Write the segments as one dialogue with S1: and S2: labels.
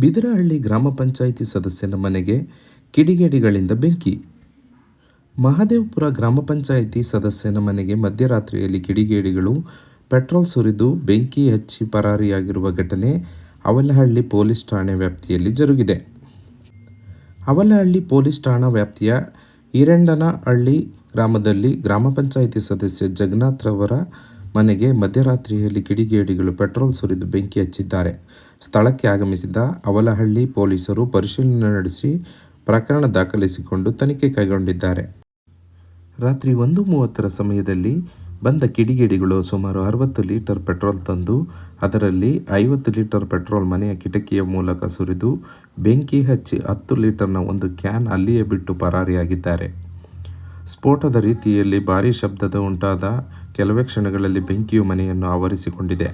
S1: ಬಿದಿರಹಳ್ಳಿ ಗ್ರಾಮ ಪಂಚಾಯಿತಿ ಸದಸ್ಯನ ಮನೆಗೆ ಕಿಡಿಗೇಡಿಗಳಿಂದ ಬೆಂಕಿ ಮಹದೇವಪುರ ಗ್ರಾಮ ಪಂಚಾಯಿತಿ ಸದಸ್ಯನ ಮನೆಗೆ ಮಧ್ಯರಾತ್ರಿಯಲ್ಲಿ ಕಿಡಿಗೇಡಿಗಳು ಪೆಟ್ರೋಲ್ ಸುರಿದು ಬೆಂಕಿ ಹಚ್ಚಿ ಪರಾರಿಯಾಗಿರುವ ಘಟನೆ ಅವಲಹಳ್ಳಿ ಪೊಲೀಸ್ ಠಾಣೆ ವ್ಯಾಪ್ತಿಯಲ್ಲಿ ಜರುಗಿದೆ ಅವಲಹಳ್ಳಿ ಪೊಲೀಸ್ ಠಾಣಾ ವ್ಯಾಪ್ತಿಯ ಈರಂಡನಹಳ್ಳಿ ಗ್ರಾಮದಲ್ಲಿ ಗ್ರಾಮ ಪಂಚಾಯಿತಿ ಸದಸ್ಯ ಜಗನ್ನಾಥ್ರವರ ಮನೆಗೆ ಮಧ್ಯರಾತ್ರಿಯಲ್ಲಿ ಕಿಡಿಗೇಡಿಗಳು ಪೆಟ್ರೋಲ್ ಸುರಿದು ಬೆಂಕಿ ಹಚ್ಚಿದ್ದಾರೆ ಸ್ಥಳಕ್ಕೆ ಆಗಮಿಸಿದ ಅವಲಹಳ್ಳಿ ಪೊಲೀಸರು ಪರಿಶೀಲನೆ ನಡೆಸಿ ಪ್ರಕರಣ ದಾಖಲಿಸಿಕೊಂಡು ತನಿಖೆ ಕೈಗೊಂಡಿದ್ದಾರೆ ರಾತ್ರಿ ಒಂದು ಮೂವತ್ತರ ಸಮಯದಲ್ಲಿ ಬಂದ ಕಿಡಿಗೇಡಿಗಳು ಸುಮಾರು ಅರವತ್ತು ಲೀಟರ್ ಪೆಟ್ರೋಲ್ ತಂದು ಅದರಲ್ಲಿ ಐವತ್ತು ಲೀಟರ್ ಪೆಟ್ರೋಲ್ ಮನೆಯ ಕಿಟಕಿಯ ಮೂಲಕ ಸುರಿದು ಬೆಂಕಿ ಹಚ್ಚಿ ಹತ್ತು ಲೀಟರ್ನ ಒಂದು ಕ್ಯಾನ್ ಅಲ್ಲಿಯೇ ಬಿಟ್ಟು ಪರಾರಿಯಾಗಿದ್ದಾರೆ ಸ್ಫೋಟದ ರೀತಿಯಲ್ಲಿ ಭಾರೀ ಶಬ್ದದ ಉಂಟಾದ ಕೆಲವೇ ಕ್ಷಣಗಳಲ್ಲಿ ಬೆಂಕಿಯು ಮನೆಯನ್ನು ಆವರಿಸಿಕೊಂಡಿದೆ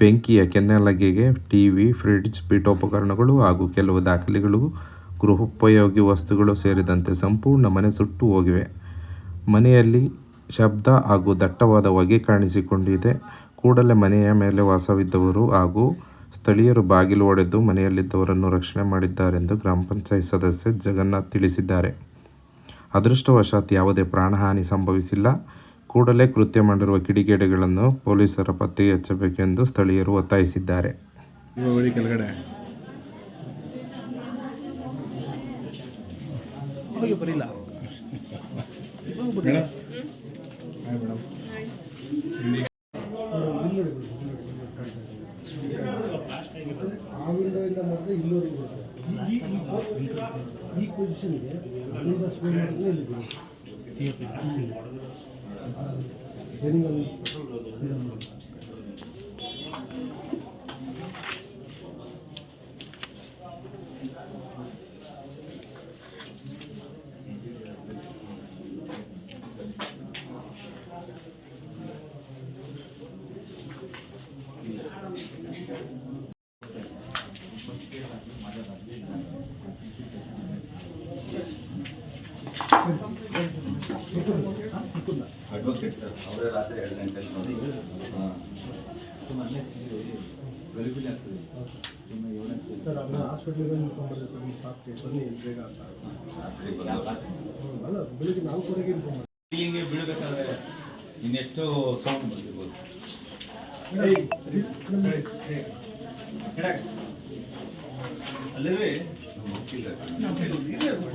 S1: ಬೆಂಕಿಯ ಕೆನ್ನಲಗೆಗೆ ಟಿವಿ ಫ್ರಿಡ್ಜ್ ಪೀಠೋಪಕರಣಗಳು ಹಾಗೂ ಕೆಲವು ದಾಖಲೆಗಳು ಗೃಹೋಪಯೋಗಿ ವಸ್ತುಗಳು ಸೇರಿದಂತೆ ಸಂಪೂರ್ಣ ಮನೆ ಸುಟ್ಟು ಹೋಗಿವೆ ಮನೆಯಲ್ಲಿ ಶಬ್ದ ಹಾಗೂ ದಟ್ಟವಾದ ಹೊಗೆ ಕಾಣಿಸಿಕೊಂಡಿದೆ ಕೂಡಲೇ ಮನೆಯ ಮೇಲೆ ವಾಸವಿದ್ದವರು ಹಾಗೂ ಸ್ಥಳೀಯರು ಬಾಗಿಲು ಒಡೆದು ಮನೆಯಲ್ಲಿದ್ದವರನ್ನು ರಕ್ಷಣೆ ಮಾಡಿದ್ದಾರೆಂದು ಗ್ರಾಮ ಪಂಚಾಯತ್ ಸದಸ್ಯ ಜಗನ್ನಾಥ್ ತಿಳಿಸಿದ್ದಾರೆ ಅದೃಷ್ಟವಶಾತ್ ಯಾವುದೇ ಪ್ರಾಣಹಾನಿ ಸಂಭವಿಸಿಲ್ಲ ಕೂಡಲೇ ಕೃತ್ಯ ಮಾಡಿರುವ ಕಿಡಿಗೇಡಿಗಳನ್ನು ಪೊಲೀಸರ ಪತ್ತೆ ಹಚ್ಚಬೇಕೆಂದು ಸ್ಥಳೀಯರು ಒತ್ತಾಯಿಸಿದ್ದಾರೆ ಕೆಳಗಡೆ ಈ ಪೊಸಿಷನ್ಗೆ 되는 건 되는 거. Thank you. ಅಡ್ವೊಕೇಟ್ ಸರ್ ಅವರೇ ರಾತ್ರಿ ಎರಡು ಗಂಟೆ ಬಂದು ತುಂಬ ಗಲಿಬಿಲಿ ಆಗ್ತದೆ ಸುಮ್ಮನೆ ಸರ್ ಅದನ್ನ ಹಾಸ್ಪಿಟ್ಲಿಗೆ
S2: ಇನ್ಫಾರ್ಮ್ ಸರ್ ನಿಮ್ಮ ಬನ್ನಿ ಬೇಗ ಅಂತ ಅಲ್ಲ ಬೆಳಿಗ್ಗೆ ನಾಲ್ಕುವರೆಗೆ ಇನ್ಫಾರ್ಮ್ ಮಾಡಿ ಇಲ್ಲಿಗೆ ಇನ್ನೆಷ್ಟು ಸೌಂಡ್ ಬಂದಿರ್ಬೋದು ಅಲ್ಲವೇ ನಮ್ಮ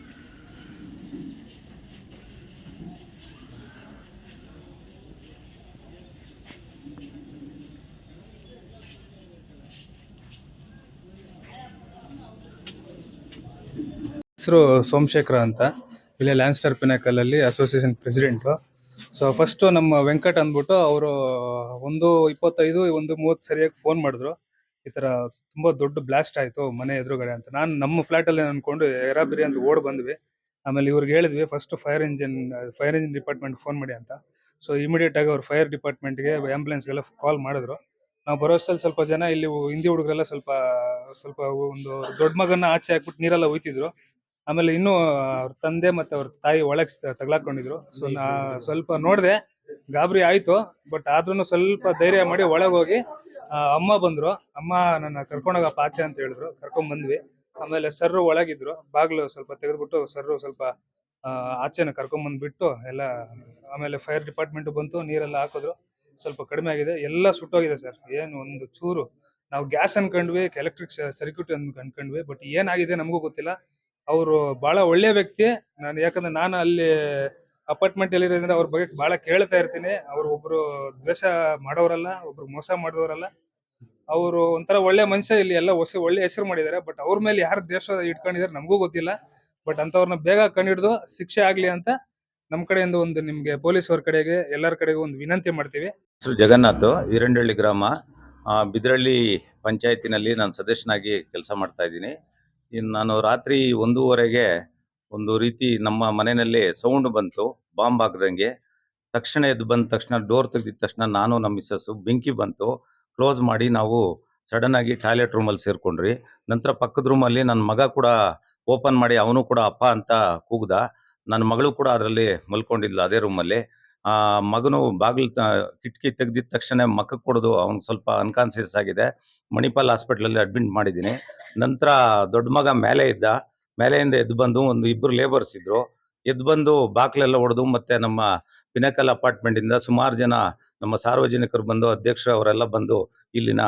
S2: ಹೆಸರು ಸೋಮಶೇಖರ ಅಂತ ಇಲ್ಲೇ ಲ್ಯಾನ್ಸ್ಟರ್ ಅಲ್ಲಿ ಅಸೋಸಿಯೇಷನ್ ಪ್ರೆಸಿಡೆಂಟು ಸೊ ಫಸ್ಟ್ ನಮ್ಮ ವೆಂಕಟ್ ಅಂದ್ಬಿಟ್ಟು ಅವರು ಒಂದು ಇಪ್ಪತ್ತೈದು ಒಂದು ಮೂವತ್ತು ಸರಿಯಾಗಿ ಫೋನ್ ಮಾಡಿದ್ರು ಈ ತರ ತುಂಬಾ ದೊಡ್ಡ ಬ್ಲಾಸ್ಟ್ ಆಯಿತು ಮನೆ ಎದುರುಗಡೆ ಅಂತ ನಾನು ನಮ್ಮ ಫ್ಲಾಟ್ ಅಲ್ಲಿ ಅಂದ್ಕೊಂಡು ಎರಾಬಿರಿ ಅಂತ ಓಡ್ ಬಂದ್ವಿ ಆಮೇಲೆ ಇವ್ರಿಗೆ ಹೇಳಿದ್ವಿ first fire engine fire engine department phone ಮಾಡಿ ಅಂತ ಸೊ ಇಮಿಡಿಯೇಟ್ ಆಗಿ ಅವ್ರು ಫೈರ್ ಡಿಪಾರ್ಟ್ಮೆಂಟ್ ಗೆ ಆಂಬುಲೆನ್ಸ್ ಆ್ಯಂಬುಲೆನ್ಸ್ಗೆಲ್ಲ ಕಾಲ್ ಮಾಡಿದ್ರು ನಾವು ಬರೋಷ್ಟಲ್ಲಿ ಸ್ವಲ್ಪ ಜನ ಇಲ್ಲಿ ಹಿಂದಿ ಹುಡುಗರೆಲ್ಲ ಸ್ವಲ್ಪ ಸ್ವಲ್ಪ ಒಂದು ದೊಡ್ಡ ಮಗನ ಆಚೆ ಹಾಕ್ಬಿಟ್ಟು ನೀರೆಲ್ಲ ಹೋಯ್ತಿದ್ರು ಆಮೇಲೆ ಇನ್ನು ಅವ್ರ ತಂದೆ ಮತ್ತೆ ಅವ್ರ ತಾಯಿ ಒಳಗ್ ತಗ್ಲಾಕೊಂಡಿದ್ರು ಸೊ ನಾ ಸ್ವಲ್ಪ ನೋಡ್ದೆ ಗಾಬರಿ ಆಯ್ತು ಬಟ್ ಆದ್ರೂನು ಸ್ವಲ್ಪ ಧೈರ್ಯ ಮಾಡಿ ಒಳಗ್ ಹೋಗಿ ಅಮ್ಮ ಬಂದ್ರು ಅಮ್ಮ ನನ್ನ ಕರ್ಕೊಂಡೋಗಪ್ಪ ಆಚೆ ಅಂತ ಹೇಳಿದ್ರು ಕರ್ಕೊಂಡ್ ಬಂದ್ವಿ ಆಮೇಲೆ ಸರ್ ಒಳಗಿದ್ರು ಬಾಗ್ಲು ಸ್ವಲ್ಪ ತೆಗೆದ್ಬಿಟ್ಟು ಸರ್ ಸ್ವಲ್ಪ ಆಚೆನ ಕರ್ಕೊಂಡ್ ಬಂದ್ಬಿಟ್ಟು ಎಲ್ಲ ಆಮೇಲೆ ಫೈರ್ ಡಿಪಾರ್ಟ್ಮೆಂಟ್ ಬಂತು ನೀರೆಲ್ಲ ಹಾಕಿದ್ರು ಸ್ವಲ್ಪ ಕಡಿಮೆ ಆಗಿದೆ ಎಲ್ಲ ಸುಟ್ಟೋಗಿದೆ ಸರ್ ಏನು ಒಂದು ಚೂರು ನಾವು ಗ್ಯಾಸ್ ಅನ್ಕೊಂಡ್ವಿ ಎಲೆಕ್ಟ್ರಿಕ್ ಸರ್ಕ್ಯೂಟ್ ಅನ್ಕೊಂಡ್ವಿ ಬಟ್ ಏನಾಗಿದೆ ನಮಗೂ ಗೊತ್ತಿಲ್ಲ ಅವರು ಬಹಳ ಒಳ್ಳೆ ವ್ಯಕ್ತಿ ನಾನು ಯಾಕಂದ್ರೆ ನಾನು ಅಲ್ಲಿ ಅಪಾರ್ಟ್ಮೆಂಟ್ ಅಲ್ಲಿ ಅವ್ರ ಬಗ್ಗೆ ಬಹಳ ಕೇಳ್ತಾ ಇರ್ತೀನಿ ಅವ್ರು ಒಬ್ರು ದ್ವೇಷ ಮಾಡೋರಲ್ಲ ಒಬ್ರು ಮೋಸ ಮಾಡೋರಲ್ಲ ಅವರು ಒಂಥರ ಒಳ್ಳೆ ಮನುಷ್ಯ ಇಲ್ಲಿ ಎಲ್ಲ ಹೊಸ ಒಳ್ಳೆ ಹೆಸರು ಮಾಡಿದಾರೆ ಬಟ್ ಅವ್ರ ಮೇಲೆ ಯಾರು ದ್ವೇಷ ಇಟ್ಕೊಂಡಿದಾರೆ ನಮಗೂ ಗೊತ್ತಿಲ್ಲ ಬಟ್ ಅಂತವ್ರನ್ನ ಬೇಗ ಕಂಡಿಡ್ದು ಶಿಕ್ಷೆ ಆಗ್ಲಿ ಅಂತ ನಮ್ಮ ಕಡೆಯಿಂದ ಒಂದು ನಿಮ್ಗೆ ಪೊಲೀಸ್ ಅವ್ರ ಕಡೆಗೆ ಎಲ್ಲರ ಕಡೆಗೆ ಒಂದು ವಿನಂತಿ ಮಾಡ್ತೀವಿ
S3: ಹೆಸರು ಜಗನ್ನಾಥ್ ವೀರಂಡಳ್ಳಿ ಗ್ರಾಮ ಬಿದ್ರಳ್ಳಿ ಪಂಚಾಯತಿನಲ್ಲಿ ನಾನು ಸದಸ್ಯನಾಗಿ ಕೆಲಸ ಮಾಡ್ತಾ ಇದ್ದೀನಿ ಇನ್ನು ನಾನು ರಾತ್ರಿ ಒಂದೂವರೆಗೆ ಒಂದು ರೀತಿ ನಮ್ಮ ಮನೆಯಲ್ಲಿ ಸೌಂಡ್ ಬಂತು ಬಾಂಬ್ ಹಾಕ್ದಂಗೆ ತಕ್ಷಣ ಎದ್ದು ಬಂದ ತಕ್ಷಣ ಡೋರ್ ತೆಗೆದಿದ್ದ ತಕ್ಷಣ ನಾನು ನಮ್ಮ ಮಿಸ್ಸಸ್ಸು ಬೆಂಕಿ ಬಂತು ಕ್ಲೋಸ್ ಮಾಡಿ ನಾವು ಸಡನ್ ಆಗಿ ಟಾಯ್ಲೆಟ್ ರೂಮಲ್ಲಿ ಸೇರ್ಕೊಂಡ್ರಿ ನಂತರ ಪಕ್ಕದ ರೂಮಲ್ಲಿ ನನ್ನ ಮಗ ಕೂಡ ಓಪನ್ ಮಾಡಿ ಅವನು ಕೂಡ ಅಪ್ಪ ಅಂತ ಕೂಗ್ದ ನನ್ನ ಮಗಳು ಕೂಡ ಅದರಲ್ಲಿ ಮಲ್ಕೊಂಡಿದ್ಲು ಅದೇ ರೂಮಲ್ಲಿ ಆ ಮಗನು ಬಾಗಿಲು ಕಿಟಕಿ ತೆಗೆದಿದ ತಕ್ಷಣ ಮಕ್ಕಕ್ಕೆ ಕೊಡೋದು ಅವ್ನಿಗೆ ಸ್ವಲ್ಪ ಅನ್ಕಾನ್ಸಿಯಸ್ ಆಗಿದೆ ಮಣಿಪಾಲ್ ಹಾಸ್ಪಿಟ್ಲಲ್ಲಿ ಅಡ್ಮಿಟ್ ಮಾಡಿದ್ದೀನಿ ನಂತರ ದೊಡ್ಡ ಮಗ ಮೇಲೆ ಇದ್ದ ಮೇಲೆಯಿಂದ ಎದ್ದು ಬಂದು ಒಂದು ಇಬ್ಬರು ಲೇಬರ್ಸ್ ಇದ್ರು ಎದ್ದು ಬಂದು ಬಾಕ್ಲೆಲ್ಲ ಹೊಡೆದು ಮತ್ತೆ ನಮ್ಮ ಪಿನಕಲ್ ಅಪಾರ್ಟ್ಮೆಂಟಿಂದ ಸುಮಾರು ಜನ ನಮ್ಮ ಸಾರ್ವಜನಿಕರು ಬಂದು ಅಧ್ಯಕ್ಷರು ಅವರೆಲ್ಲ ಬಂದು ಇಲ್ಲಿನ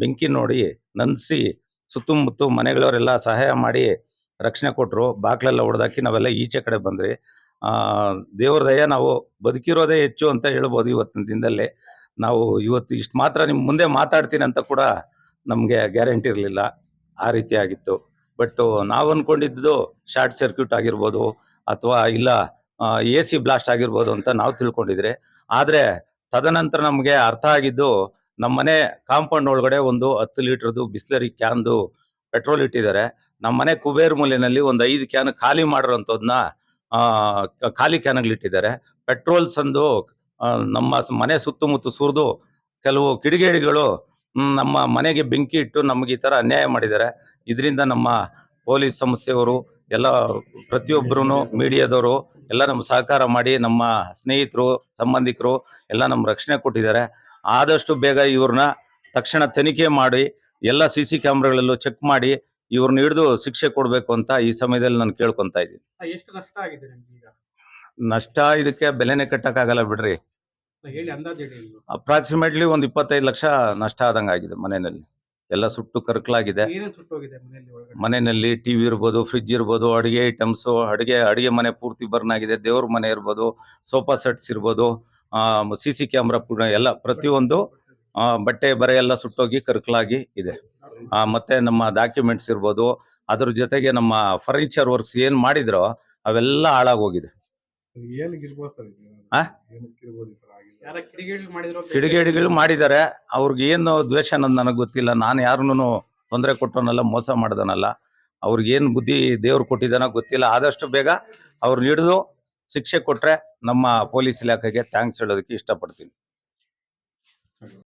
S3: ಬೆಂಕಿ ನೋಡಿ ನಂದಿಸಿ ಸುತ್ತಮುತ್ತ ಮನೆಗಳವರೆಲ್ಲ ಸಹಾಯ ಮಾಡಿ ರಕ್ಷಣೆ ಕೊಟ್ಟರು ಬಾಕ್ಲೆಲ್ಲ ಹೊಡೆದಾಕಿ ನಾವೆಲ್ಲ ಈಚೆ ಕಡೆ ಬಂದ್ರಿ ದೇವ್ರ ದಯ ನಾವು ಬದುಕಿರೋದೇ ಹೆಚ್ಚು ಅಂತ ಹೇಳ್ಬೋದು ಇವತ್ತಿನ ದಿನದಲ್ಲಿ ನಾವು ಇವತ್ತು ಇಷ್ಟು ಮಾತ್ರ ನಿಮ್ಮ ಮುಂದೆ ಮಾತಾಡ್ತೀನಿ ಅಂತ ಕೂಡ ನಮಗೆ ಗ್ಯಾರಂಟಿ ಇರಲಿಲ್ಲ ಆ ರೀತಿ ಆಗಿತ್ತು ಬಟ್ ನಾವು ಅಂದ್ಕೊಂಡಿದ್ದು ಶಾರ್ಟ್ ಸರ್ಕ್ಯೂಟ್ ಆಗಿರ್ಬೋದು ಅಥವಾ ಇಲ್ಲ ಎ ಸಿ ಬ್ಲಾಸ್ಟ್ ಆಗಿರ್ಬೋದು ಅಂತ ನಾವು ತಿಳ್ಕೊಂಡಿದ್ರೆ ಆದರೆ ತದನಂತರ ನಮಗೆ ಅರ್ಥ ಆಗಿದ್ದು ನಮ್ಮ ಮನೆ ಕಾಂಪೌಂಡ್ ಒಳಗಡೆ ಒಂದು ಹತ್ತು ಲೀಟ್ರದು ಬಿಸ್ಲರಿ ಕ್ಯಾನ್ದು ಪೆಟ್ರೋಲ್ ಇಟ್ಟಿದ್ದಾರೆ ನಮ್ಮ ಮನೆ ಕುಬೇರ್ ಮೂಲೆಯಲ್ಲಿ ಒಂದು ಐದು ಕ್ಯಾನ್ ಖಾಲಿ ಅಂಥದ್ದನ್ನ ಖಾಲಿ ಕ್ಯಾನ್ಗಳಿಟ್ಟಿದ್ದಾರೆ ಪೆಟ್ರೋಲ್ಸ್ ಅಂದು ನಮ್ಮ ಮನೆ ಸುತ್ತಮುತ್ತ ಸುರಿದು ಕೆಲವು ಕಿಡಿಗೇಡಿಗಳು ನಮ್ಮ ಮನೆಗೆ ಬೆಂಕಿ ಇಟ್ಟು ನಮಗೆ ಈ ಥರ ಅನ್ಯಾಯ ಮಾಡಿದ್ದಾರೆ ಇದರಿಂದ ನಮ್ಮ ಪೊಲೀಸ್ ಸಂಸ್ಥೆಯವರು ಎಲ್ಲ ಪ್ರತಿಯೊಬ್ಬರೂ ಮೀಡಿಯಾದವರು ಎಲ್ಲ ನಮ್ಮ ಸಹಕಾರ ಮಾಡಿ ನಮ್ಮ ಸ್ನೇಹಿತರು ಸಂಬಂಧಿಕರು ಎಲ್ಲ ನಮ್ಮ ರಕ್ಷಣೆ ಕೊಟ್ಟಿದ್ದಾರೆ ಆದಷ್ಟು ಬೇಗ ಇವ್ರನ್ನ ತಕ್ಷಣ ತನಿಖೆ ಮಾಡಿ ಎಲ್ಲ ಸಿ ಸಿ ಕ್ಯಾಮ್ರಾಗಳಲ್ಲೂ ಚೆಕ್ ಮಾಡಿ ಇವ್ರನ್ನ ಹಿಡಿದು ಶಿಕ್ಷೆ ಕೊಡಬೇಕು ಅಂತ ಈ ಸಮಯದಲ್ಲಿ ನಾನು ಕೇಳ್ಕೊಂತ ಇದ್ದೀನಿ ನಷ್ಟ ಆಗಿದೆ ನಷ್ಟ ಇದಕ್ಕೆ ಬೆಲೆನೆ ಕಟ್ಟಕ್ಕಾಗಲ್ಲ ಬಿಡ್ರಿ ಅಪ್ರಾಕ್ಸಿಮೇಟ್ಲಿ ಒಂದು ಇಪ್ಪತ್ತೈದು ಲಕ್ಷ ನಷ್ಟ ಆದಂಗ ಆಗಿದೆ ಮನೆಯಲ್ಲಿ ಎಲ್ಲ ಸುಟ್ಟು ಕರ್ಕಲಾಗಿದೆ ಮನೆಯಲ್ಲಿ ಟಿವಿ ಇರ್ಬೋದು ಫ್ರಿಜ್ ಇರ್ಬೋದು ಅಡುಗೆ ಐಟಮ್ಸ್ ಅಡುಗೆ ಅಡುಗೆ ಮನೆ ಪೂರ್ತಿ ಬರ್ನ್ ಆಗಿದೆ ದೇವ್ರ ಮನೆ ಇರ್ಬೋದು ಸೋಫಾ ಸೆಟ್ಸ್ ಇರ್ಬೋದು ಸಿ ಸಿ ಕ್ಯಾಮ್ರಾ ಎಲ್ಲ ಪ್ರತಿಯೊಂದು ಬಟ್ಟೆ ಬರೆ ಎಲ್ಲ ಸುಟ್ಟೋಗಿ ಕರ್ಕಲಾಗಿ ಇದೆ ಮತ್ತೆ ನಮ್ಮ ಡಾಕ್ಯುಮೆಂಟ್ಸ್ ಇರ್ಬೋದು ಅದ್ರ ಜೊತೆಗೆ ನಮ್ಮ ಫರ್ನಿಚರ್ ವರ್ಕ್ಸ್ ಏನ್ ಮಾಡಿದ್ರೋ ಅವೆಲ್ಲ ಹಾಳಾಗೋಗಿದೆ ಕಿಡಿಗೇಡಿಗಳು ಮಾಡಿದ್ದಾರೆ ಅವ್ರಿಗೆ ಏನು ದ್ವೇಷ ಅನ್ನೋದು ನನಗೆ ಗೊತ್ತಿಲ್ಲ ನಾನು ಯಾರನ್ನೂ ತೊಂದರೆ ಕೊಟ್ಟನಲ್ಲ ಮೋಸ ಮಾಡ್ದನಲ್ಲ ಅವ್ರಿಗೇನು ಬುದ್ಧಿ ದೇವ್ರು ಕೊಟ್ಟಿದ್ದಾನ ಗೊತ್ತಿಲ್ಲ ಆದಷ್ಟು ಬೇಗ ಅವ್ರನ್ನ ಹಿಡಿದು ಶಿಕ್ಷೆ ಕೊಟ್ರೆ ನಮ್ಮ ಪೊಲೀಸ್ ಇಲಾಖೆಗೆ ಥ್ಯಾಂಕ್ಸ್ ಹೇಳೋದಕ್ಕೆ ಇಷ್ಟಪಡ್ತೀನಿ